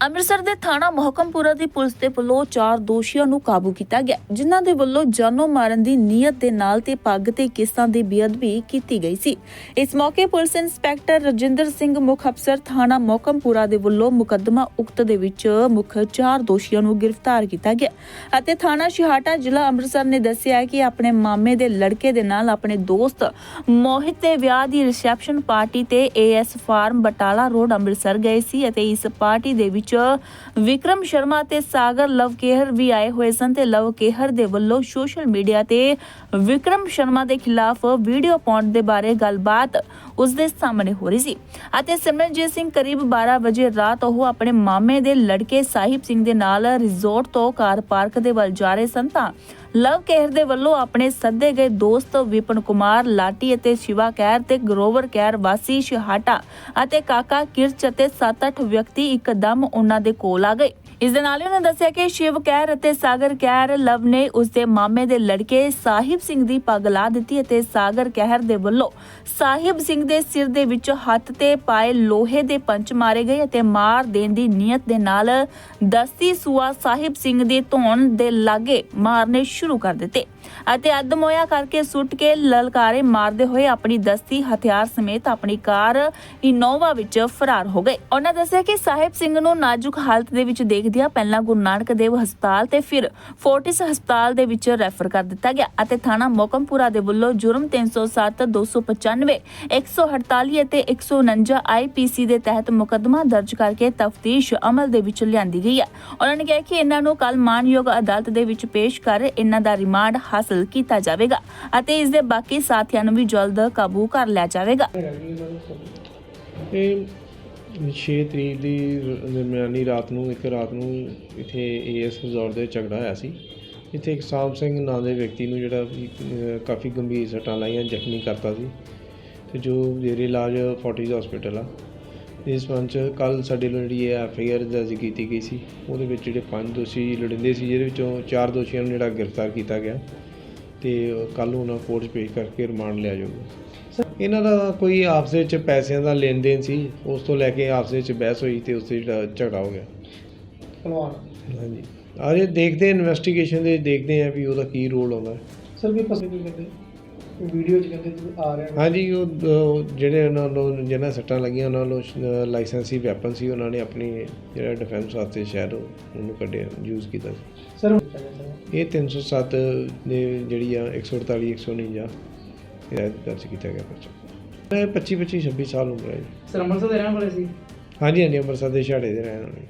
ਅੰਮ੍ਰਿਤਸਰ ਦੇ ਥਾਣਾ ਮਹਕਮਪੁਰਾ ਦੀ ਪੁਲਿਸ ਦੇ ਵੱਲੋਂ ਚਾਰ ਦੋਸ਼ੀਆਂ ਨੂੰ ਕਾਬੂ ਕੀਤਾ ਗਿਆ, ਜਿਨ੍ਹਾਂ ਦੇ ਵੱਲੋਂ ਜਾਨੋਂ ਮਾਰਨ ਦੀ ਨੀਅਤ ਦੇ ਨਾਲ ਤੇ ਪੱਗ ਤੇ ਕਿਸਾਂ ਦੀ ਬੇਅਦਬੀ ਕੀਤੀ ਗਈ ਸੀ। ਇਸ ਮੌਕੇ ਪੁਲਿਸ ਇੰਸਪੈਕਟਰ ਰਜਿੰਦਰ ਸਿੰਘ ਮੁੱਖ ਅਫਸਰ ਥਾਣਾ ਮੋਹਕਮਪੁਰਾ ਦੇ ਵੱਲੋਂ ਮੁਕੱਦਮਾ ਉਕਤ ਦੇ ਵਿੱਚ ਮੁੱਖ ਚਾਰ ਦੋਸ਼ੀਆਂ ਨੂੰ ਗ੍ਰਿਫਤਾਰ ਕੀਤਾ ਗਿਆ ਅਤੇ ਥਾਣਾ ਸ਼ਿਹਾਟਾ ਜ਼ਿਲ੍ਹਾ ਅੰਮ੍ਰਿਤਸਰ ਨੇ ਦੱਸਿਆ ਕਿ ਆਪਣੇ ਮਾਮੇ ਦੇ ਲੜਕੇ ਦੇ ਨਾਲ ਆਪਣੇ ਦੋਸਤ ਮੋਹਿਤ ਦੇ ਵਿਆਹ ਦੀ ਰਿਸੈਪਸ਼ਨ ਪਾਰਟੀ ਤੇ AS farm Batala road Amritsar ਗਏ ਸੀ ਅਤੇ ਇਸ ਪਾਰਟੀ ਦੇ ਵਿੱਚ ਵਿਕਰਮ ਸ਼ਰਮਾ ਤੇ ਸਾਗਰ ਲਵਕੇਹਰ ਵੀ ਆਏ ਹੋਏ ਸਨ ਤੇ ਲਵਕੇਹਰ ਦੇ ਵੱਲੋਂ ਸੋਸ਼ਲ ਮੀਡੀਆ ਤੇ ਵਿਕਰਮ ਸ਼ਰਮਾ ਦੇ ਖਿਲਾਫ ਵੀਡੀਓ ਪਾਉਣ ਦੇ ਬਾਰੇ ਗੱਲਬਾਤ ਉਸ ਦੇ ਸਾਹਮਣੇ ਹੋ ਰਹੀ ਸੀ। ਅਤੇ ਸਿਮਰਨਜੀਤ ਸਿੰਘ ਕਰੀਬ 12 ਵਜੇ ਰਾਤ ਉਹ ਆਪਣੇ ਮਾਮੇ ਦੇ ਲੜਕੇ ਸਾਹਿਬ ਸਿੰਘ ਦੇ ਨਾਲ ਰਿਜ਼ੋਰਟ ਤੋਂ ਕਾਰ ਪਾਰਕ ਦੇ ਵੱਲ ਜਾ ਰਹੇ ਸਨ ਤਾਂ ਲਵ ਕੇਹਰ ਦੇ ਵੱਲੋਂ ਆਪਣੇ ਸੱਦੇ ਗਏ ਦੋਸਤ ਵਿਪਨ ਕੁਮਾਰ, ਲਾਟੀ ਅਤੇ ਸ਼ਿਵਾ ਕਹਿਰ ਤੇ ਗਰੋਵਰ ਕਹਿਰ ਵਾਸੀ ਸ਼ਹਾਟਾ ਅਤੇ ਕਾਕਾ ਕਿਰਚ ਅਤੇ 7-8 ਵਿਅਕਤੀ ਇੱਕਦਮ ਉਹਨਾਂ ਦੇ ਕੋਲ ਆ ਗਏ। ਇਸ ਦੇ ਨਾਲ ਹੀ ਉਹਨਾਂ ਦੱਸਿਆ ਕਿ ਸ਼ਿਵ ਕੈਰ ਅਤੇ ਸਾਗਰ ਕੈਰ ਲਵ ਨੇ ਉਸ ਦੇ ਮਾਮੇ ਦੇ ਲੜਕੇ ਸਾਹਿਬ ਸਿੰਘ ਦੀ ਪੱਗ ਲਾ ਦਿੱਤੀ ਅਤੇ ਸਾਗਰ ਕਹਿਰ ਦੇ ਵੱਲੋਂ ਸਾਹਿਬ ਸਿੰਘ ਦੇ ਸਿਰ ਦੇ ਵਿੱਚ ਹੱਥ ਤੇ ਪਾਏ ਲੋਹੇ ਦੇ ਪੰਚ ਮਾਰੇ ਗਏ ਅਤੇ ਮਾਰ ਦੇਣ ਦੀ ਨੀਅਤ ਦੇ ਨਾਲ ਦਸਤੀ ਸੂਆ ਸਾਹਿਬ ਸਿੰਘ ਦੇ ਧੌਣ ਦੇ ਲਾਗੇ ਮਾਰਨੇ ਸ਼ੁਰੂ ਕਰ ਦਿੱਤੇ ਅਤੇ ਅੱਧਮੋਇਆ ਕਰਕੇ ਸੁੱਟ ਕੇ ਲਲਕਾਰੇ ਮਾਰਦੇ ਹੋਏ ਆਪਣੀ ਦਸਤੀ ਹਥਿਆਰ ਸਮੇਤ ਆਪਣੀ ਕਾਰ ਇਨੋਵਾ ਵਿੱਚ ਫਰਾਰ ਹੋ ਗਏ। ਉਹਨਾਂ ਦੱਸਿਆ ਕਿ ਸਾਹਿਬ ਸਿੰਘ ਨੂੰ ਨਾਜ਼ੁਕ ਹਾਲਤ ਦੇ ਵਿੱਚ ਦੇਖਦਿਆਂ ਪਹਿਲਾਂ ਗੁਰੂ ਨਾਨਕ ਦੇਵ ਹਸਪਤਾਲ ਤੇ ਫਿਰ ਫੋਰਟਿਸ ਹਸਪਤਾਲ ਦੇ ਵਿੱਚ ਰੈਫਰ ਕਰ ਦਿੱਤਾ ਗਿਆ ਅਤੇ ਥਾਣਾ ਮੋਕਮਪੁਰਾ ਦੇ ਵੱਲੋਂ ਜੁਰਮ 307 295 148 ਅਤੇ 149 ਆਈਪੀਸੀ ਦੇ ਤਹਿਤ ਮੁਕੱਦਮਾ ਦਰਜ ਕਰਕੇ ਤਫਤੀਸ਼ ਅਮਲ ਦੇ ਵਿੱਚ ਲਿਆਂਦੀ ਗਈ ਹੈ। ਉਹਨਾਂ ਨੇ ਕਿਹਾ ਕਿ ਇਹਨਾਂ ਨੂੰ ਕੱਲ ਮਾਨਯੋਗ ਅਦਾਲਤ ਦੇ ਵਿੱਚ ਪੇਸ਼ ਕਰ ਇਹਨਾਂ ਦਾ ਰਿਮਾਂਡ ਹਾਸਲ ਕੀਤਾ ਜਾਵੇਗਾ ਅਤੇ ਇਸ ਦੇ ਬਾਕੀ ਸਾਥੀਆਂ ਨੂੰ ਵੀ ਜਲਦ ਕਾਬੂ ਕਰ ਲਿਆ ਜਾਵੇਗਾ। ਇਹ ਛੇ ਤਰੀਕ ਦੀ ਦਰਮਿਆਨੀ ਰਾਤ ਨੂੰ, ਇੱਕ ਰਾਤ ਨੂੰ ਇੱਥੇ ਏਐਸ ਰਿਜ਼ੋਰਟ ਦੇ ਝਗੜਾ ਹੋਇਆ ਸੀ। ਇੱਥੇ ਇੱਕ ਸਾਮ ਸਿੰਘ ਨਾਂ ਦੇ ਵਿਅਕਤੀ ਨੂੰ ਜਿਹੜਾ ਕਾਫੀ ਗੰਭੀਰ ਸੱਟਾਂ ਲਾਈਆਂ, ਜ਼ਖਮੀ ਕਰਤਾ ਸੀ ਤੇ ਜੋ ਜੇਰੇ ਇਲਾਜ ਫੋਰਟਿਸ ਹਸਪੀਟਲ ਆ। ਇਸ ਸੰਬੰਧ 'ਚ ਕੱਲ ਸਾਡੇ ਵੱਲੋਂ ਜਿਹੜੀ ਇਹ ਐਫ ਆਈ ਆਰ ਦਰਜ ਕੀਤੀ ਗਈ ਸੀ। ਉਹਦੇ ਵਿੱਚ ਜਿਹੜੇ ਪੰਜ ਦੋਸ਼ੀ ਲੜਿੰਦੇ ਸੀ, ਜਿਹਦੇ ਵਿੱਚੋਂ ਚਾਰ ਦੋਸ਼ੀਆਂ ਨੂੰ ਜਿਹੜਾ ਗ੍ਰਿਫਤਾਰ ਕੀਤਾ ਗਿਆ ਤੇ ਕੱਲ ਉਹਨਾਂ ਕੋਰਟ 'ਚ ਪੇਸ਼ ਕਰਕੇ ਰਿਮਾਂਡ ਲਿਆ ਜਾਊਗਾ। ਇਹਨਾਂ ਦਾ ਕੋਈ ਆਪਸ ਵਿੱਚ ਪੈਸਿਆਂ ਦਾ ਲੈਣ ਦੇਣ ਸੀ ਉਸ ਤੋਂ ਲੈ ਕੇ ਆਪਸ ਵਿੱਚ ਬਹਿਸ ਹੋਈ ਤੇ ਉਸ ਤੇ ਜਿਹੜਾ ਝਗੜਾ ਹੋ ਗਿਆ। ਭਲਵਾਨ ਹਾਂਜੀ। ਆਰੇ ਦੇਖਦੇ ਇਨਵੈਸਟੀਗੇਸ਼ਨ ਦੇ ਦੇਖਦੇ ਆ ਵੀ ਉਹਦਾ ਕੀ ਰੋਲ ਆਉਂਦਾ। ਸਰ ਵੀ ਪਸੰਦ ਨਹੀਂ ਕਰਦੇ ਵੀਡੀਓ ਚ ਕਹਿੰਦੇ ਤੁਸੀਂ ਆ ਰਹੇ। ਹੋ ਹਾਂਜੀ ਉਹ ਉਹ ਜਿਹੜੇ ਉਹਨਾਂ ਨੂੰ ਜਿਹਨਾਂ ਸੱਟਾਂ ਲੱਗੀਆਂ ਉਹਨਾਂ ਨੂੰ ਲਾਇਸੈਂਸੀ ਵੈਪਨ ਸੀ ਉਹਨਾਂ ਨੇ ਆਪਣੀ ਜਿਹੜਾ ਡਿਫੈਂਸ ਵਾਸਤੇ ਸ਼ਾਇਦ ਉਹ- ਉਹਨੂੰ ਕੱਢਿਆ ਯੂਜ਼ ਕੀਤਾ ਸੀ। ਸਰ ਇਹ 307 ਦੇ ਜਿਹੜੀ ਆ 148 149 ਇਹ ਦਰਜ ਕੀਤਾ ਗਿਆ ਪਰਚਾ ਇਹ 25 25 26 ਸਾਲ ਉਮਰ ਹੈ ਜੀ। ਸਰ ਅੰਮ੍ਰਿਤਸਰ ਦੇ ਰਹਿਣ ਵਾਲੇ ਸੀ? ਹਾਂਜੀ ਹਾਂਜੀ ਅੰਮ੍ਰਿਤਸਰ ਦੇ ਛਾੜੇ ਦੇ ਰਹਿਣ ਵਾਲੇ।